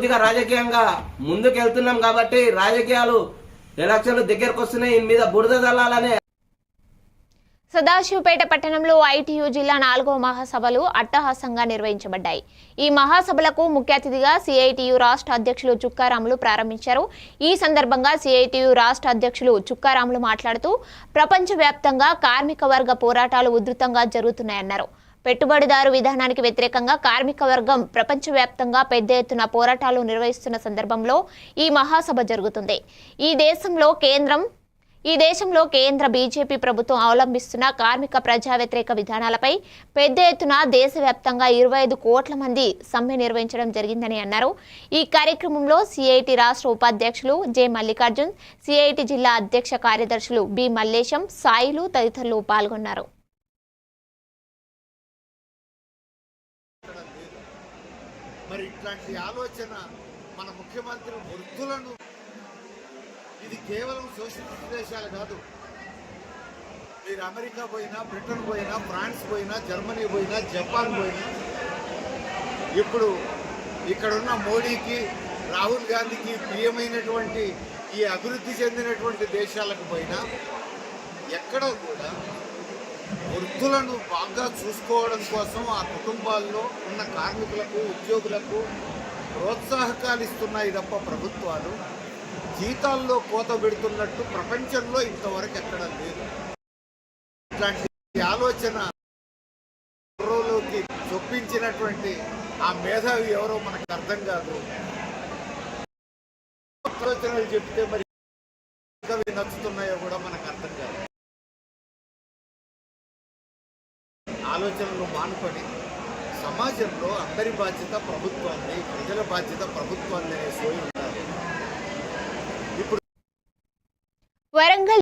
కొద్దిగా రాజకీయంగా ముందుకెళ్తున్నాం కాబట్టి రాజకీయాలు ఎలక్షన్లు దగ్గరకు వస్తున్నాయి దీని మీద బురద చల్లాలనే సదాశివపేట పట్టణంలో ఐటీయూ జిల్లా నాలుగో మహాసభలు అట్టహాసంగా నిర్వహించబడ్డాయి. ఈ మహాసభలకు ముఖ్య అతిథిగా సిఐటియు రాష్ట్ర అధ్యక్షులు చుక్కారాములు ప్రారంభించారు. ఈ సందర్భంగా సిఐటియు రాష్ట్ర అధ్యక్షులు చుక్కారాములు మాట్లాడుతూ ప్రపంచవ్యాప్తంగా కార్మిక వర్గ పోరాటాలు ఉధృతంగా జరుగుతున్నాయన్నారు. పెట్టుబడిదారు విధానానికి వ్యతిరేకంగా కార్మిక వర్గం ప్రపంచవ్యాప్తంగా పెద్ద ఎత్తున పోరాటాలు నిర్వహిస్తున్న సందర్భంలో ఈ మహాసభ జరుగుతుంది. ఈ దేశంలో కేంద్రం ఈ దేశంలో కేంద్ర బీజేపీ ప్రభుత్వం అవలంబిస్తున్న కార్మిక ప్రజా వ్యతిరేక విధానాలపై పెద్ద ఎత్తున దేశవ్యాప్తంగా ఇరవై ఐదు కోట్ల మంది సమ్మె నిర్వహించడం జరిగిందని అన్నారు. ఈ కార్యక్రమంలో సిఐటి రాష్ట్ర ఉపాధ్యక్షులు జె మల్లికార్జున్ సిఐటి జిల్లా అధ్యక్ష కార్యదర్శులు బి మల్లేశం సాయిలు తదితరులు పాల్గొన్నారు. మరి ఇట్లాంటి ఆలోచన మన ముఖ్యమంత్రి వృద్ధులను ఇది కేవలం సోషలిస్ట్ దేశాలు కాదు. మీరు అమెరికా పోయినా బ్రిటన్ పోయినా ఫ్రాన్స్ పోయినా జర్మనీ పోయినా జపాన్ పోయినా ఇప్పుడు ఇక్కడున్న మోడీకి రాహుల్ గాంధీకి ప్రియమైనటువంటి ఈ అభివృద్ధి చెందినటువంటి దేశాలకు పోయినా ఎక్కడ కూడా వృద్ధులను బాగా చూసుకోవడం కోసం ఆ కుటుంబాల్లో ఉన్న కార్మికులకు ఉద్యోగులకు ప్రోత్సాహకాలు ఇస్తున్నాయి తప్ప ప్రభుత్వాలు. జీతాల్లో కోత పెడుతున్నట్టు ప్రపంచంలో ఇంతవరకు ఎక్కడ లేదు. ఇట్లాంటి ఆలోచన కుర్రోలోకి చొప్పించినటువంటి ఆ మేధావి ఎవరో మనకు అర్థం కాదు. ఆలోచనలు చెప్తే మరి నచ్చుతున్నాయో కూడా మనకు అర్థం ఆలోచనలు మానుకొని సమాజంలో అందరి బాధ్యత ప్రభుత్వాన్ని ప్రజల బాధ్యత ప్రభుత్వాన్ని అనే సోయి ఉండాలి. ఇప్పుడు వరంగల్